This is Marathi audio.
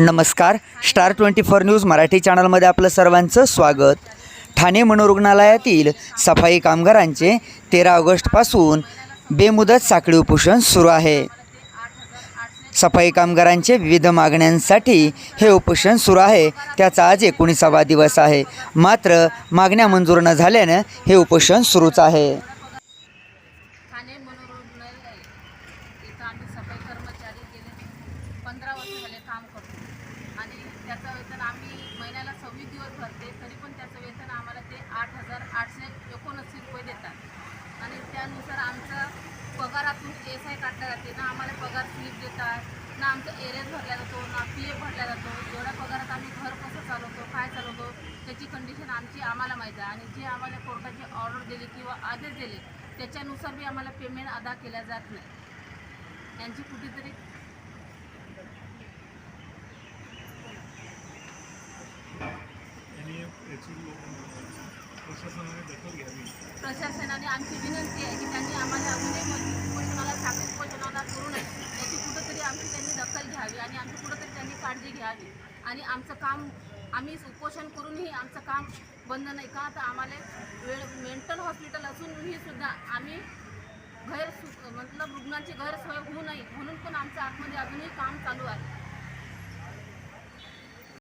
नमस्कार. Star twenty four news Marathi चॅनलमध्ये आपलं सर्वांचं स्वागत. ठाणे मनोरुग्णालयातील सफाई कामगारांचे तेरा ऑगस्टपासून बेमुदत साखळी उपोषण सुरू आहे. सफाई कामगारांचे विविध मागण्यांसाठी हे उपोषण सुरू आहे. त्याचा आज एकोणीसावा दिवस आहे. मात्र मागण्या मंजूर न झाल्यानं हे उपोषण सुरूच आहे ठाणे मनोरुग्णालय इथं आम्ही सफाई कर्मचारी गेले पंधरा वर्ष झाले काम करतो आणि त्याचं वेतन आम्ही महिन्याला सव्वीस दिवस भरते तरी पण त्याचं वेतन आम्हाला ते आठ हजार आठशे एकोणऐंशी रुपये देतात. आणि त्यानुसार आमचा पगारातून एस आय काढल्या जाते. ना आम्हाला पगार स्लिप देतात ना आमचा एरेज भरला जातो ना पी एफ भरला जातो. एवढ्या पगारात आम्ही घर कसं चालवतो काय चालवतो त्याची कंडिशन आमची आम्हाला माहीत आहे. आणि जे आम्हाला कोर्टाची ऑर्डर दिली किंवा आदेश दिले त्याच्यानुसार बी आम्हाला पेमेंट अदा केल्या जात नाही. यांची कुठेतरी प्रशासनाने दखल घ्यावी. प्रशासनाने आमची विनंती आहे की त्यांनी आम्हाला अजूनही मजबूत उपोषणाला साखळी उपोषणाला करू नये. याची कुठंतरी आमची त्यांनी दखल घ्यावी आणि आमची कुठंतरी त्यांनी काळजी घ्यावी. आणि आमचं काम आम्ही उपोषण करूनही आमचं काम बंद नाही का? तर आम्हाला वेळ मेंटल हॉस्पिटल असूनही सुद्धा आम्ही गैर मतलब रुग्णांची गैरसोय होऊ नये. म्हणून पण आमच्या आतमध्ये अजूनही काम चालू आहे.